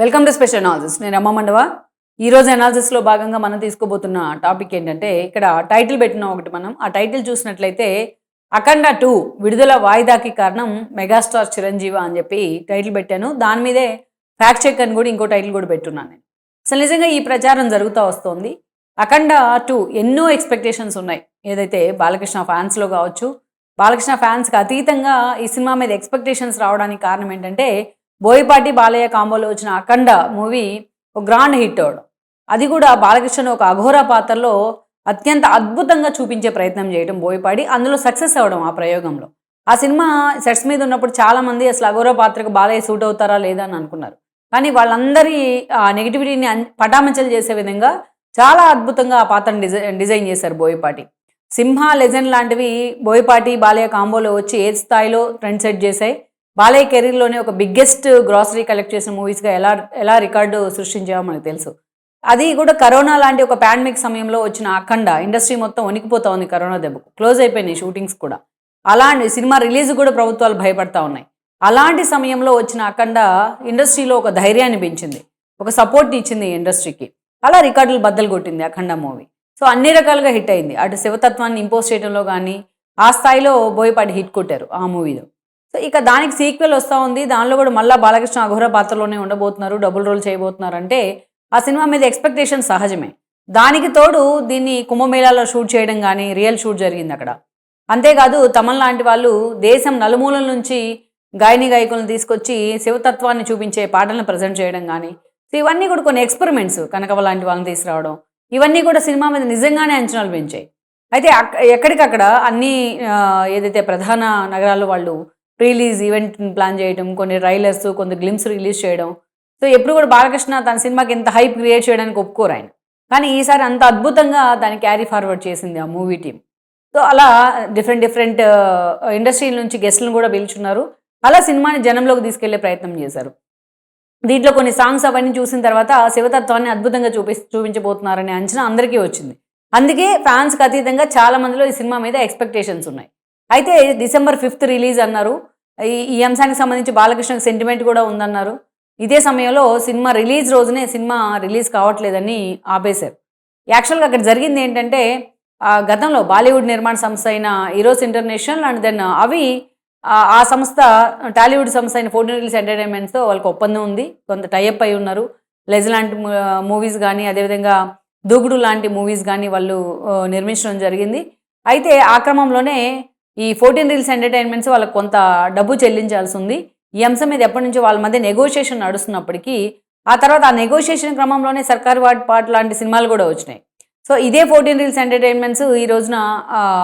Welcome to special analysis నేను అమ్మ మండవ. ఈ రోజు భాగంగా మనం తీసుకోబోతున్న టాపిక్ ఏంటంటే ఇక్కడ టైటిల్ పెట్టిన ఒకటి మనం. ఆ టైటిల్ చూసినట్లయితే అఖండ టూ విడుదల వాయిదాకి కారణం మెగాస్టార్ చిరంజీవి అని చెప్పి టైటిల్ పెట్టాను. దాని మీదే ఫ్యాక్ట్ చెక్ అని కూడా ఇంకో టైటిల్ కూడా పెట్టున్నాను నేను. అసలు నిజంగా ఈ ప్రచారం జరుగుతూ వస్తోంది. అఖండ టూ ఎన్నో ఎక్స్పెక్టేషన్స్ ఉన్నాయి. ఏదైతే బాలకృష్ణ ఫ్యాన్స్లో కావచ్చు బాలకృష్ణ ఫ్యాన్స్కి అతీతంగా ఈ సినిమా మీద ఎక్స్పెక్టేషన్స్ రావడానికి కారణం ఏంటంటే బోయపాటి బాలయ్య కాంబోలో వచ్చిన అఖండ మూవీ ఒక గ్రాండ్ హిట్ అవడం అది కూడా బాలకృష్ణ ఒక అఘోర పాత్రలో అత్యంత అద్భుతంగా చూపించే ప్రయత్నం చేయడం బోయపాటి. అందులో సక్సెస్ అవ్వడం ఆ ప్రయోగంలో. ఆ సినిమా సెట్స్ మీద ఉన్నప్పుడు చాలా మంది అసలు అఘోర పాత్రకు బాలయ్య సూట్ అవుతారా లేదా అని అనుకున్నారు. కానీ వాళ్ళందరి ఆ నెగిటివిటీని పటామచలు పటామంచలు చేసే విధంగా చాలా అద్భుతంగా ఆ పాత్రను డిజైన్ డిజైన్ చేశారు బోయపాటి. సింహ లెజెండ్ లాంటివి బోయపాటి బాలయ్య కాంబోలో వచ్చి ఏ స్థాయిలో ట్రెండ్ సెట్ చేశాయి? బాలయ్య కెరీర్లోనే ఒక బిగ్గెస్ట్ గ్రాసరీ కలెక్ట్ చేసిన మూవీస్గా ఎలా ఎలా రికార్డు సృష్టించామో మనకు తెలుసు. అది కూడా కరోనా లాంటి ఒక పాండమిక్ సమయంలో వచ్చిన అఖండ ఇండస్ట్రీ మొత్తం వణికిపోతా ఉంది కరోనా దెబ్బకు. క్లోజ్ అయిపోయినాయి షూటింగ్స్ కూడా. అలాంటి సినిమా రిలీజ్ కూడా ప్రభుత్వాలు భయపడతా ఉన్నాయి. అలాంటి సమయంలో వచ్చిన అఖండ ఇండస్ట్రీలో ఒక ధైర్యాన్ని పెంచింది. ఒక సపోర్ట్ ఇచ్చింది ఈ ఇండస్ట్రీకి. అలా రికార్డులు బద్దలు కొట్టింది అఖండ మూవీ. సో అన్ని రకాలుగా హిట్ అయింది. అటు శివతత్వాన్ని ఇంపోజ్ చేయడంలో కానీ ఆ స్థాయిలో బోయపాటి హిట్ కొట్టారు ఆ మూవీలో. సో ఇక దానికి సీక్వెల్ వస్తూ ఉంది. దానిలో కూడా మళ్ళీ బాలకృష్ణ అఘోర పాత్రలోనే ఉండబోతున్నారు. డబుల్ రోల్ చేయబోతున్నారు అంటే ఆ సినిమా మీద ఎక్స్పెక్టేషన్ సహజమే. దానికి తోడు దీన్ని కుంభమేళాలో షూట్ చేయడం కానీ రియల్ షూట్ జరిగింది అక్కడ. అంతేకాదు తమన్ లాంటి వాళ్ళు దేశం నలుమూలల నుంచి గాయని గాయకులను తీసుకొచ్చి శివతత్వాన్ని చూపించే పాటలను ప్రజెంట్ చేయడం కానీ సో ఇవన్నీ కూడా కొన్ని ఎక్స్పెరిమెంట్స్ కనకవ లాంటి వాళ్ళని తీసుకురావడం ఇవన్నీ కూడా సినిమా మీద నిజంగానే అంచనాలు పెంచాయి. అయితే అక్క ఎక్కడికక్కడ అన్ని ఏదైతే ప్రధాన నగరాల్లో వాళ్ళు రిలీజ్ ఈవెంట్ ప్లాన్ చేయడం కొన్ని ట్రైలర్స్ కొన్ని గ్లిమ్స్ రిలీజ్ చేయడం. సో ఎప్పుడు కూడా బాలకృష్ణ తన సినిమాకి ఎంత హైప్ క్రియేట్ చేయడానికి ఒప్పుకోరు ఆయన. కానీ ఈసారి అంత అద్భుతంగా దాన్ని క్యారీ ఫార్వర్డ్ చేసింది ఆ మూవీ టీం సో అలా డిఫరెంట్ డిఫరెంట్ ఇండస్ట్రీ నుంచి గెస్ట్లను కూడా పిలుచున్నారు. అలా సినిమాని జనంలోకి తీసుకెళ్ళే ప్రయత్నం చేశారు. దీంట్లో కొన్ని సాంగ్స్ అవన్నీ చూసిన తర్వాత శివతత్వాన్ని అద్భుతంగా చూపి చూపించబోతున్నారనే అంచనా అందరికీ వచ్చింది. అందుకే ఫ్యాన్స్కి అతీతంగా చాలా మందిలో ఈ సినిమా మీద ఎక్స్పెక్టేషన్స్ ఉన్నాయి. అయితే డిసెంబర్ ఫిఫ్త్ రిలీజ్ అన్నారు. ఈ ఈ అంశానికి సంబంధించి బాలకృష్ణకి సెంటిమెంట్ కూడా ఉందన్నారు. ఇదే సమయంలో సినిమా రిలీజ్ రోజునే సినిమా రిలీజ్ కావట్లేదని ఆపేశారు. యాక్చువల్గా అక్కడ జరిగింది ఏంటంటే ఆ గతంలో బాలీవుడ్ నిర్మాణ సంస్థ అయిన హీరోస్ ఇంటర్నేషనల్ అండ్ దెన్ అవి ఆ సంస్థ టాలీవుడ్ సంస్థ అయిన ఫోర్టీన్ రిలీజ్ ఎంటర్టైన్మెంట్స్తో వాళ్ళకి ఒప్పందం ఉంది. కొంత టైఅప్ అయి ఉన్నారు. లెజ్ లాంటి మూవీస్ కానీ అదేవిధంగా దూకుడు లాంటి మూవీస్ కానీ వాళ్ళు నిర్మించడం జరిగింది. అయితే ఆ క్రమంలోనే ఈ ఫోర్టీన్ రీల్స్ ఎంటర్టైన్మెంట్స్ వాళ్ళకి కొంత డబ్బు చెల్లించాల్సి ఉంది ఈ అంశం మీద ఎప్పటి నుంచో వాళ్ళ మధ్య నెగోషియేషన్ నడుస్తున్నప్పటికీ ఆ తర్వాత ఆ నెగోషియేషన్ క్రమంలోనే సర్కార్ వాడ్ పాట్ లాంటి సినిమాలు కూడా వచ్చినాయి. సో ఇదే ఫోర్టీన్ రీల్స్ ఎంటర్టైన్మెంట్స్ ఈ రోజున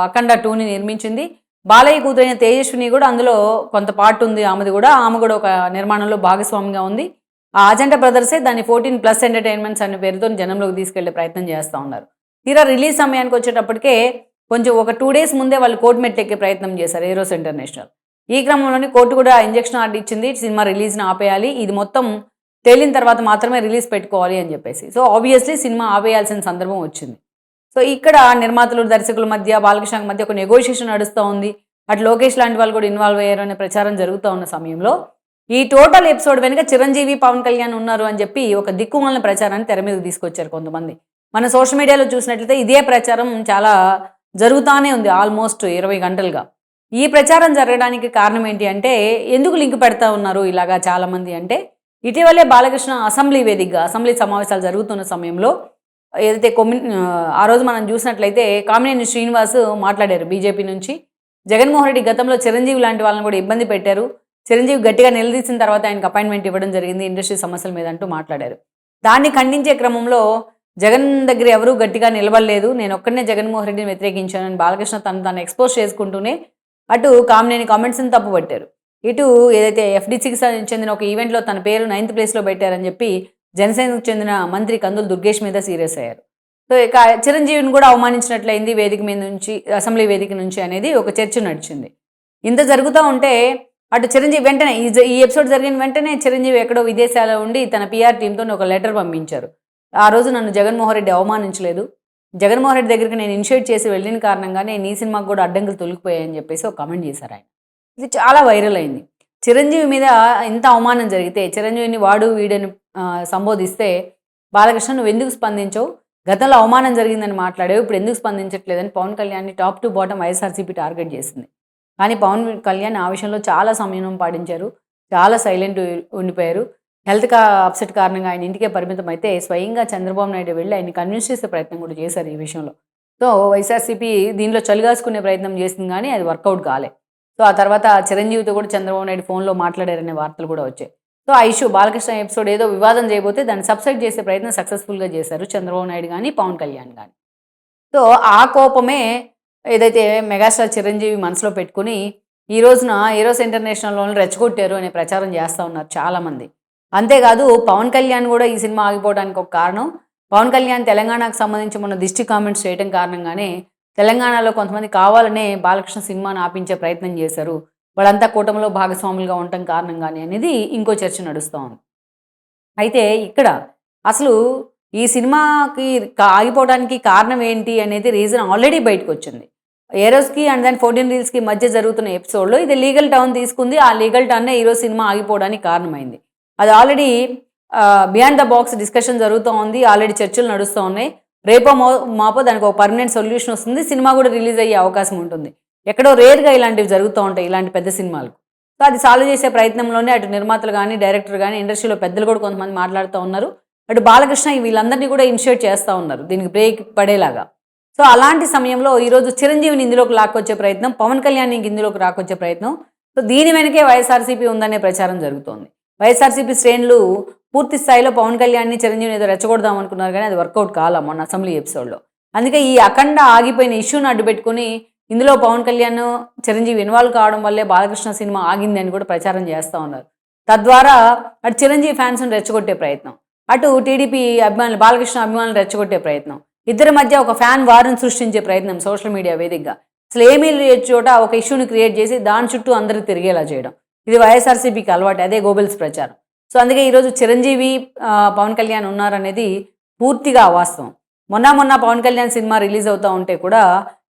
అఖండ టూని నిర్మించింది. బాలయ్య కూతురైన తేజస్విని కూడా అందులో కొంత పార్ట్ ఉంది. ఆమెది కూడా ఆమె కూడా ఒక నిర్మాణంలో భాగస్వామిగా ఉంది. ఆ అజంటా బ్రదర్సే దాన్ని ఫోర్టీన్ ప్లస్ ఎంటర్టైన్మెంట్స్ అనే పేరుతో జనంలోకి తీసుకెళ్ళే ప్రయత్నం చేస్తూ ఉన్నారు. తీరా రిలీజ్ సమయానికి వచ్చేటప్పటికే కొంచెం ఒక టూ డేస్ ముందే వాళ్ళు కోర్టు మెట్లు ఎక్కే ప్రయత్నం చేశారు ఏరోస్ ఇంటర్నేషనల్ ఈ క్రమంలోనే కోర్టు కూడా ఇంజక్షన్ ఆర్డర్ ఇచ్చింది సినిమా రిలీజ్ని ఆపేయాలి ఇది మొత్తం తేలిన తర్వాత మాత్రమే రిలీజ్ పెట్టుకోవాలి అని చెప్పేసి. సో ఆబ్వియస్లీ సినిమా ఆపేయాల్సిన సందర్భం వచ్చింది. సో ఇక్కడ నిర్మాతలు దర్శకుల మధ్య బాలకృష్ణ మధ్య ఒక నెగోషియేషన్ నడుస్తూ ఉంది. అటు లోకేష్ లాంటి వాళ్ళు కూడా ఇన్వాల్వ్ అయ్యారు అనే ప్రచారం జరుగుతూ ఉన్న సమయంలో. ఈ టోటల్ ఎపిసోడ్ వెనుక చిరంజీవి పవన్ కళ్యాణ్ ఉన్నారు అని చెప్పి ఒక దిక్కుమాలిన ప్రచారాన్ని తెర మీదకి తీసుకొచ్చారు కొంతమంది. మన సోషల్ మీడియాలో చూసినట్లయితే ఇదే ప్రచారం చాలా జరుగుతానే ఉంది ఆల్మోస్ట్ ఇరవై గంటలుగా. ఈ ప్రచారం జరగడానికి కారణం ఏంటి అంటే ఎందుకు లింక్ పెడతా ఉన్నారు ఇలాగా చాలామంది అంటే ఇటీవలే బాలకృష్ణ అసెంబ్లీ వేదికగా అసెంబ్లీ సమావేశాలు జరుగుతున్న సమయంలో ఏదైతే కొమ్మి ఆ రోజు మనం చూసినట్లయితే కామినేని శ్రీనివాస్ మాట్లాడారు బీజేపీ నుంచి. జగన్మోహన్ రెడ్డి గతంలో చిరంజీవి లాంటి వాళ్ళని కూడా ఇబ్బంది పెట్టారు. చిరంజీవి గట్టిగా నిలదీసిన తర్వాత ఆయనకు అపాయింట్మెంట్ ఇవ్వడం జరిగింది ఇండస్ట్రీ సమస్యల మీద అంటూ మాట్లాడారు. దాన్ని ఖండించే క్రమంలో జగన్ దగ్గర ఎవరూ గట్టిగా నిలబడలేదు. నేను ఒక్కడనే జగన్మోహన్ రెడ్డిని వ్యతిరేకించానని బాలకృష్ణ తను తను ఎక్స్పోజ్ చేసుకుంటూనే అటు కామినేని కామెంట్స్ని తప్పుపట్టారు. ఇటు ఏదైతే ఎఫ్డీసీకి చెందిన ఒక ఈవెంట్లో తన పేరు నైన్త్ ప్లేస్లో పెట్టారని చెప్పి జనసేనకు చెందిన మంత్రి కందులు దుర్గేష్ మీద సీరియస్ అయ్యారు. సో ఇక చిరంజీవిని కూడా అవమానించినట్లయింది వేదిక మీద నుంచి అసెంబ్లీ వేదిక నుంచి అనేది ఒక చర్చ నడిచింది. ఇంత జరుగుతూ ఉంటే అటు చిరంజీవి వెంటనే ఈ ఎపిసోడ్ జరిగిన వెంటనే చిరంజీవి ఎక్కడో విదేశాల్లో ఉండి తన పిఆర్ టీంతో ఒక లెటర్ పంపించారు. ఆ రోజు నన్ను జగన్మోహన్ రెడ్డి అవమానించలేదు. జగన్మోహన్ రెడ్డి దగ్గరికి నేను ఇనిషియేట్ చేసి వెళ్ళిన కారణంగానే నీ సినిమాకు కూడా అడ్డంకులు తొలగిపోయాయని చెప్పేసి ఒక కమెంట్ చేశారు ఆయన. ఇది చాలా వైరల్ అయింది. చిరంజీవి మీద ఇంత అవమానం జరిగితే చిరంజీవిని వాడు వీడని సంబోధిస్తే బాలకృష్ణ నువ్వు ఎందుకు స్పందించవు? గతంలో అవమానం జరిగిందని మాట్లాడావు ఇప్పుడు ఎందుకు స్పందించట్లేదని పవన్ కళ్యాణ్ని top to bottom YSRCP target చేసింది. కానీ పవన్ కళ్యాణ్ ఆ విషయంలో చాలా సంయమనం పాటించారు చాలా సైలెంట్ ఉండిపోయారు. హెల్త్ కా అప్సెట్ కారణంగా ఆయన ఇంటికే పరిమితం అయితే స్వయంగా చంద్రబాబు నాయుడు వెళ్ళి ఆయన కన్విన్స్ చేసే ప్రయత్నం కూడా చేశారు ఈ విషయంలో. సో వైఎస్ఆర్సీపీ దీనిలో చలిగాసుకునే ప్రయత్నం చేసింది కానీ అది వర్కౌట్ కాలే. సో ఆ తర్వాత చిరంజీవితో కూడా చంద్రబాబు నాయుడు ఫోన్లో మాట్లాడారనే వార్తలు కూడా వచ్చాయి. సో ఆ ఇష్యూ బాలకృష్ణ ఎపిసోడ్ ఏదో వివాదం చేయబోతే దాన్ని సబ్సైడ్ చేసే ప్రయత్నం సక్సెస్ఫుల్గా చేశారు చంద్రబాబు నాయుడు కానీ పవన్ కళ్యాణ్ కానీ. సో ఆ కోపమే ఏదైతే మెగాస్టార్ చిరంజీవి మనసులో పెట్టుకుని ఈ రోజున హీరోస్ ఇంటర్నేషనల్లోనే రెచ్చగొట్టారు అనే ప్రచారం చేస్తూ ఉన్నారు చాలామంది. అంతేకాదు పవన్ కళ్యాణ్ కూడా ఈ సినిమా ఆగిపోవడానికి ఒక కారణం. పవన్ కళ్యాణ్ తెలంగాణకు సంబంధించి మొన్న దిష్టి కామెంట్స్ చేయడం కారణంగానే తెలంగాణలో కొంతమంది కావాలనే బాలకృష్ణ సినిమాను ఆపించే ప్రయత్నం చేశారు. వాళ్ళంతా కూటమిలో భాగస్వాములుగా ఉండటం కారణంగానే అనేది ఇంకో చర్చ నడుస్తూ ఉంది. అయితే ఇక్కడ అసలు ఈ సినిమాకి ఆగిపోవడానికి కారణం ఏంటి అనేది రీజన్ ఆల్రెడీ బయటకు వచ్చింది. ఏరోస్కి అండ్ దాని ఫోర్టీన్ రీల్స్కి మధ్య జరుగుతున్న ఎపిసోడ్లో ఇది లీగల్ టర్న్ తీసుకుంది. ఆ లీగల్ టర్నే ఈరోజు సినిమా ఆగిపోవడానికి కారణమైంది. అది already beyond the box discussion జరుగుతూ ఉంది ఆల్రెడీ చర్చలు నడుస్తూ ఉన్నాయి. రేపో మో మాపో దానికి ఒక పర్మనెంట్ సొల్యూషన్ వస్తుంది సినిమా కూడా రిలీజ్ అయ్యే అవకాశం ఉంటుంది. ఎక్కడో రేర్గా ఇలాంటివి జరుగుతూ ఉంటాయి ఇలాంటి పెద్ద సినిమాలు సో అది సాల్వ్ చేసే ప్రయత్నంలోనే అటు నిర్మాతలు కానీ డైరెక్టర్ కానీ ఇండస్ట్రీలో పెద్దలు కూడా కొంతమంది మాట్లాడుతూ ఉన్నారు. అటు బాలకృష్ణ వీళ్ళందరినీ కూడా ఇనిషియేట్ చేస్తూ ఉన్నారు దీనికి బ్రేక్ పడేలాగా. సో అలాంటి సమయంలో ఈరోజు చిరంజీవిని ఇందులోకి లాక్కొచ్చే ప్రయత్నం పవన్ కళ్యాణ్ ఇందులోకి రాకొచ్చే ప్రయత్నం. సో దీని వెనకే వైఎస్ఆర్సీపీ ఉందనే ప్రచారం జరుగుతోంది. వైఎస్ఆర్సీపీ శ్రేణులు పూర్తి స్థాయిలో పవన్ కళ్యాణ్ని చిరంజీవిని ఏదో రెచ్చగొడదాం అనుకున్నారు కానీ అది వర్కౌట్ కాలా మొన్న అసెంబ్లీ ఎపిసోడ్లో. అందుకే ఈ అఖండ ఆగిపోయిన ఇష్యూని అడ్డుపెట్టుకుని ఇందులో పవన్ కళ్యాణ్ చిరంజీవి ఇన్వాల్వ్ కావడం వల్లే బాలకృష్ణ సినిమా ఆగింది అని కూడా ప్రచారం చేస్తూ ఉన్నారు. తద్వారా అటు చిరంజీవి ఫ్యాన్స్ని రెచ్చగొట్టే ప్రయత్నం అటు టీడీపీ అభిమానులు బాలకృష్ణ అభిమానులు రెచ్చగొట్టే ప్రయత్నం ఇద్దరి మధ్య ఒక ఫ్యాన్ వార్ను సృష్టించే ప్రయత్నం సోషల్ మీడియా వేదికగా. అసలు ఏమీ లేని చోట ఒక ఇష్యూని క్రియేట్ చేసి దాని చుట్టూ అందరూ తిరిగేలా చేయడం. ఇది వైఎస్ఆర్సీపీకి అలవాటు అదే గోబెల్స్ ప్రచారం. సో అందుకే ఈరోజు చిరంజీవి పవన్ కళ్యాణ్ ఉన్నారనేది పూర్తిగా అవాస్తవం. మొన్న మొన్న పవన్ కళ్యాణ్ సినిమా రిలీజ్ అవుతూ ఉంటే కూడా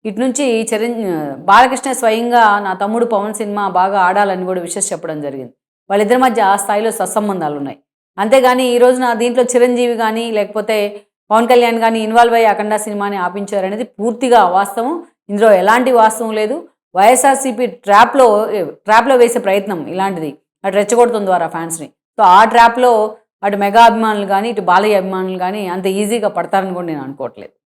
ఇటు నుంచి చిరంజీ బాలకృష్ణ స్వయంగా నా తమ్ముడు పవన్ సినిమా బాగా ఆడాలని కూడా విషెస్ చెప్పడం జరిగింది. వాళ్ళిద్దరి మధ్య ఆ స్థాయిలో సత్సంబంధాలు ఉన్నాయి. అంతేగాని ఈ రోజున దీంట్లో చిరంజీవి కానీ లేకపోతే పవన్ కళ్యాణ్ కానీ ఇన్వాల్వ్ అయ్యి అఖండ సినిమాని ఆపించారనేది పూర్తిగా అవాస్తవం. ఇందులో ఎలాంటి వాస్తవం లేదు. వైఎస్ఆర్సీపీ ట్రాప్లో ట్రాప్లో వేసే ప్రయత్నం ఇలాంటిది. అటు రెచ్చగొడటం ద్వారా ఫ్యాన్స్ని. సో ఆ ట్రాప్లో అటు మెగా అభిమానులు కానీ ఇటు బాలయ్య అభిమానులు కానీ అంత ఈజీగా పడతారని కూడా నేను అనుకోవట్లేదు.